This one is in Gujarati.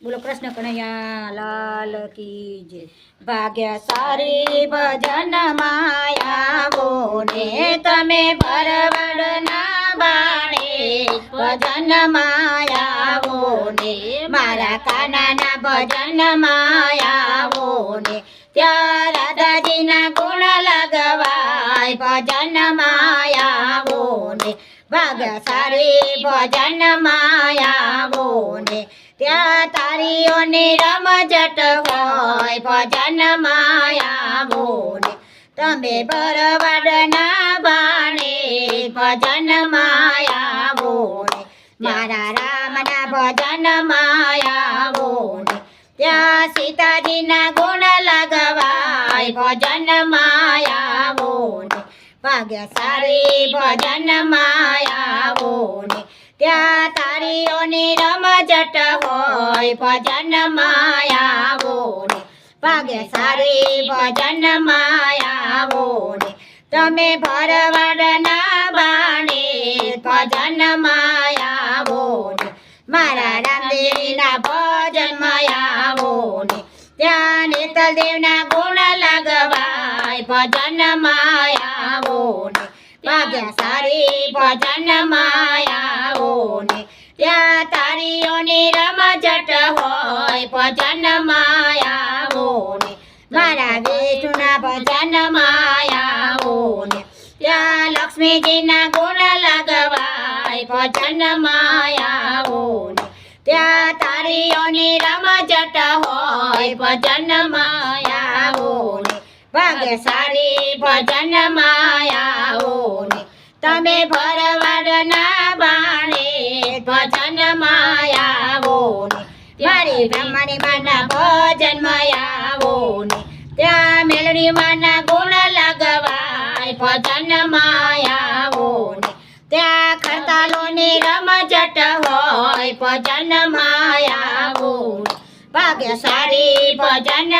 બોલો કૃષ્ણ કનૈયા, લાલ કી જે ભાગ્ય સારી ભજન માયા ને તમે ભરવડ ના બાણે ભજન માયા ને મારા કાનાના ભજન માયા ને ત્યાં રાધાજીના ગુણ લગવાય ભજન માયા ને ભાગ્ય સારી ભજન માયાવો ને ત્યાં તારીઓની રમઝટ હોય, ભજન માયા ને તમે બરવડના બાણે ભજન માયાવો ને મારા રામના ભજન માયા ને ત્યાં સીતાજીના ગુણ લગવાય, ભજન માયા ભાગ્ય સારી ભજન માયા ને ત્યાં તારીઓની રમઝટ હોય, ભજન માયાવો ને ભાગ્ય સારી ભજન માયાવો ને તમે ભરવાડના બાણે ભજન માયાવો ને મારા રામદેવના ભજન માયાવો ને ત્યાં નેતલદેવના ગુણ લગવાય ભજન માયાવો ને ભાગ્ય સારી ભજન માયાઓને. ત્યાં તારીઓની રમઝટ હોય ભજન માયાઓને. મારા વિષ્ણુના ભજન માયાઓને. ત્યાં લક્ષ્મીજીના ગુણ લગવાય ભજન માયાઓને. ત્યાં તારીઓની રમઝટ હોય ભજન માયાવો ને ભાગ્ય સારી ભજન માયાઓ ને તમે ભરવાડના બાણે ભજન માયાવો ને મારી બ્રહ્મણી માના ભજન માયાવો ને ત્યાં મેલડી માના ગુણ લગવાય ભજન માયાઓને. ત્યાં ખરતાલોની રમઝટ હોય ભજન માયાવો ને ભાગ્ય સારી ભજન